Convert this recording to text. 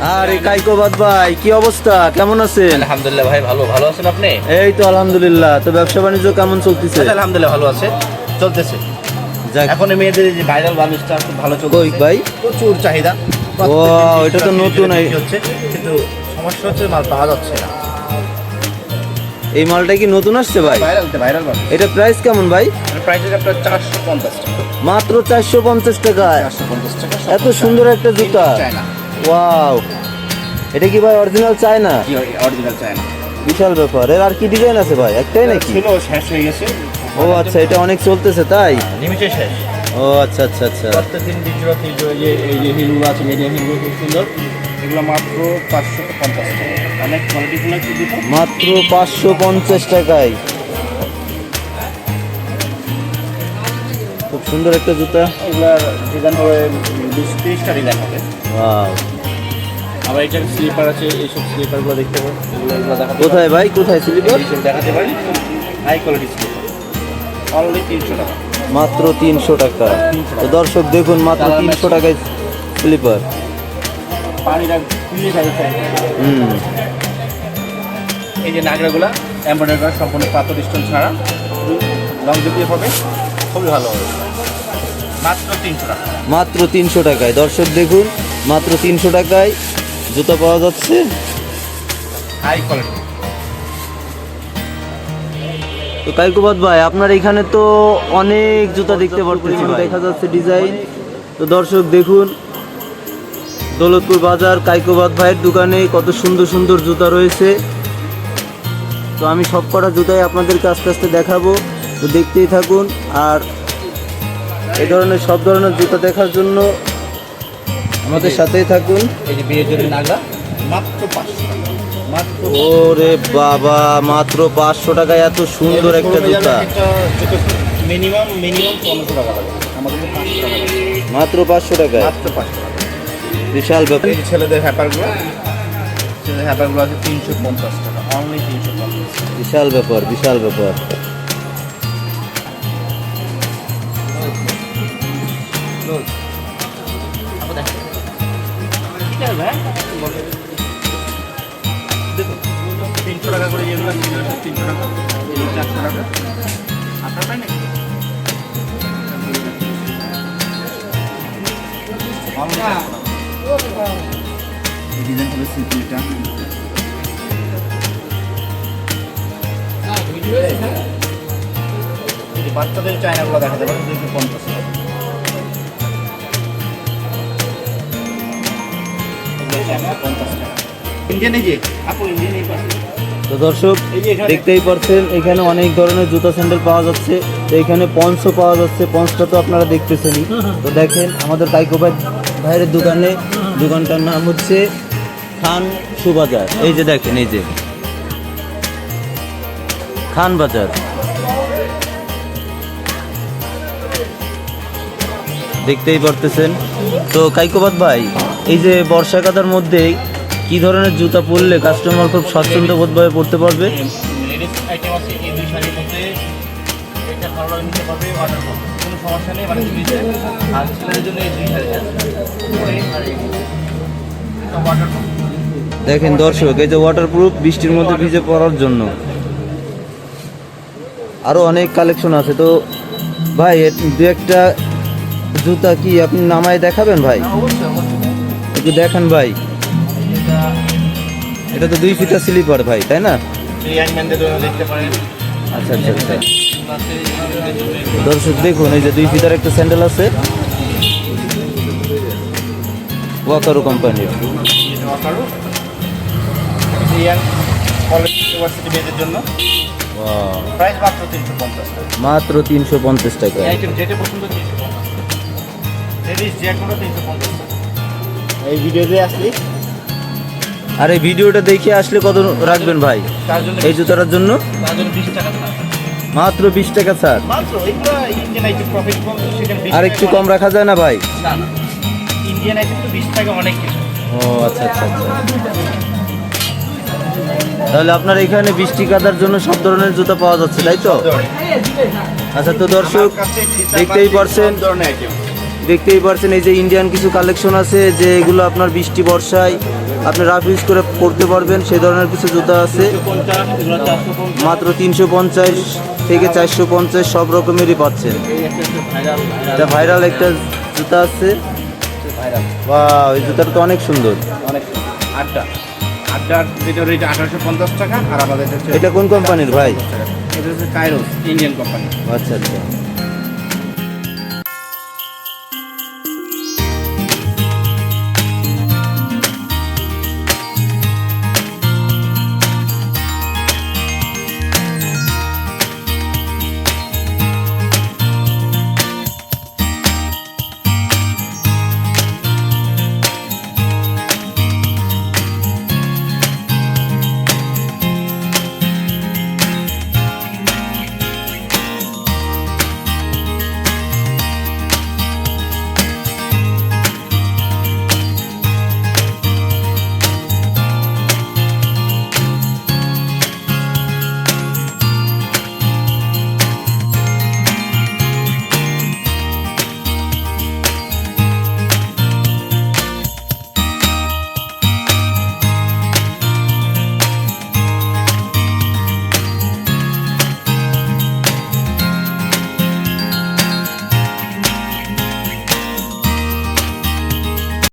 আরে কাইকোবাদ ভাই কি অবস্থা? কেমন আছেন? আলহামদুলিল্লাহ ভাই ভালো ভালো আছেন আপনি? এই তো আলহামদুলিল্লাহ তো ব্যবসা বাণিজ্য কেমন চলতেছে? আলহামদুলিল্লাহ ভালো আছে চলতেছে। এখন মেয়েদের যে ভাইরাল বানিশটা খুব ভালো চলছে ভাই? প্রচুর চাহিদা ও, এটা তো নতুন হচ্ছে কিন্তু সমস্যা হচ্ছে মাল পাওয়া যাচ্ছে না। এই মালটা কি নতুন আসছে ভাই? ভাইরাল এটা প্রাইস কেমন ভাই? মাত্র চারশো পঞ্চাশ টাকা এত সুন্দর একটা জুতা। ওয়াও এটা কি ভাই অরিজিনাল চায় না কি অরিজিনাল চায়না বিশাল ব্যাপার। এর আর কি ডিজাইন আছে ভাই? একটাই নাকি? ছিল শেষ হয়ে গেছে। ও আচ্ছা এটা অনেক চলতেছে তাই? লিমিটে শেষ। ও আচ্ছা আচ্ছা আচ্ছা। প্রত্যেকদিন বিজয় যে এই যে হিলগুলো আছে মিডিয়াম হিলগুলো খুব সুন্দর। এগুলো মাত্র পাঁচশো পঞ্চাশ টাকা। অনেক দিতে মাত্র পাঁচশো পঞ্চাশ টাকায়। খুব সুন্দর একটা জুতা। ডিজাইন হবে বিশ তিরিশটা ডিজাইন হবে আবার এটার স্লিপার আছে এইসব স্লিপারগুলো দেখতে কোথায় ভাই? কোথায় স্লিপার দেখাতে পারি। হাই কোয়ালিটি স্লিপার অনলি তিনশো টাকা। মাত্র তিনশো টাকা। তো দর্শক দেখুন মাত্র তিনশো টাকায় স্লিপার পানিটা খুলে হুম। এই যে নাগরাগুলা এমব্রয়ডারি করা সম্পূর্ণ পাথর স্টোন ছাড়া। লং দিয়ে হবে খুবই ভালো হবে। মাত্র তিনশো টাকায়। দর্শক দেখুন মাত্র তিনশো টাকায় জুতা পাওয়া যাচ্ছে। হাই কোয়ালিটি তো কাইকুবাদ ভাই আপনার এখানে তো অনেক জুতা দেখতে পারতেছি দেখা যাচ্ছে ডিজাইন তো দর্শক দেখুন দৌলতপুর বাজার কাইকুবাদ ভাইয়ের দোকানে কত সুন্দর সুন্দর জুতা রয়েছে। তো আমি সব কটা জুতাই আপনাদেরকে আস্তে আস্তে দেখাবো। তো দেখতেই থাকুন আর এই ধরনের সব ধরনের জুতা দেখার জন্য আমাদের সাথেই থাকুন। এই যে বিয়ের জন্য নাগরা মাত্র পাঁচশো। টাকা ওরে বাবা মাত্র পাঁচশো টাকায় এত সুন্দর একটা জুতা। মিনিমাম মিনিমাম পনেরোশো টাকা আমাদের তো পাঁচশো টাকা মাত্র পাঁচশো টাকায়? মাত্র পাঁচশো টাকা। বিশাল ব্যাপার। ছেলেদের হ্যাপারগুলো ছেলেদের হ্যাপারগুলো আছে তিনশো পঞ্চাশ টাকা অনলি তিনশো পঞ্চাশ। বিশাল ব্যাপার বিশাল ব্যাপার। তিনশো টাকা করে তিনশো টাকা চারশো এই বাচ্চাদের চায়নাগুলো দেখাতে পারেন দুইশো পঞ্চাশ। টাকা তো দর্শক, দেখতেই পারছেন এখানে অনেক ধরনের জুতা স্যান্ডেল পাওয়া যাচ্ছে। তো এখানে পঞ্চও পাওয়া যাচ্ছে পঞ্চটা তো আপনারা দেখতেছেনই। তো দেখেন, আমাদের কাইকো ভাই ভাইয়ের দোকানে, দোকানটার নাম হচ্ছে খান সুবাজার। এই যে দেখেন, এই যে। খান বাজার। দেখতেই পারতেছেন। তো কাইকোবাদ ভাই এই যে বর্ষাকাতার মধ্যে কি ধরনের জুতা পরলে কাস্টমার খুব স্বচ্ছন্দ বোধভাবে পড়তে পারবে? মানে দেখেন দর্শক এই যে ওয়াটারপ্রুফ বৃষ্টির মধ্যে ভিজে পড়ার জন্য। আরও অনেক কালেকশন আছে তো ভাই দু একটা জুতা কি আপনি নামায় দেখাবেন ভাই? একটু দেখান ভাই। এটা তো দুই ফিটা স্লিপার ভাই তাই না? আচ্ছা আচ্ছা আচ্ছা। দর্শক দেখুন এই যে দুই ফিটার একটা স্যান্ডেল আছে। ওয়াকারো কোম্পানির জন্য মাত্র তিনশো পঞ্চাশ টাকা। এই ভিডিওতে আসলি। আর এই ভিডিওটা দেখে আসলে কত রাখবেন ভাই? এই জুতাটার জন্য। মাত্র বিশ টাকা স্যার মাত্র? এগুলো ইন্ডিয়ান আইটেম প্রফিট কম তো সেখানে 20 আর একটু কম। রাখা যায় না ভাই? না না। ইন্ডিয়ান আইটেম তো বিশ টাকা অনেক কিছু। ও আচ্ছা আচ্ছা আচ্ছা। তাহলে আপনার এখানে বৃষ্টি কাদার জন্য সব ধরনের জুতা পাওয়া যাচ্ছে তাই তো? আচ্ছা তো দর্শক দেখতেই পারছেন। ধরনের আইটেম দেখতেই পারছেন এই যে ইন্ডিয়ান কিছু কালেকশন আছে যে এগুলো আপনার বৃষ্টি বর্ষায় আপনি রাফ ইউজ করে পড়তে পারবেন সেই ধরনের কিছু জুতা আছে। মাত্র তিনশো পঞ্চাশ থেকে চারশো পঞ্চাশ সব রকমেরই পাচ্ছেন। এটা ভাইরাল একটা জুতা আছে। বা ওই জুতাটা তো অনেক সুন্দর। অনেক আটটা। এটা কোন কোম্পানির ভাই? এটা হচ্ছে কাইরোস ইন্ডিয়ান কোম্পানি আচ্ছা আচ্ছা।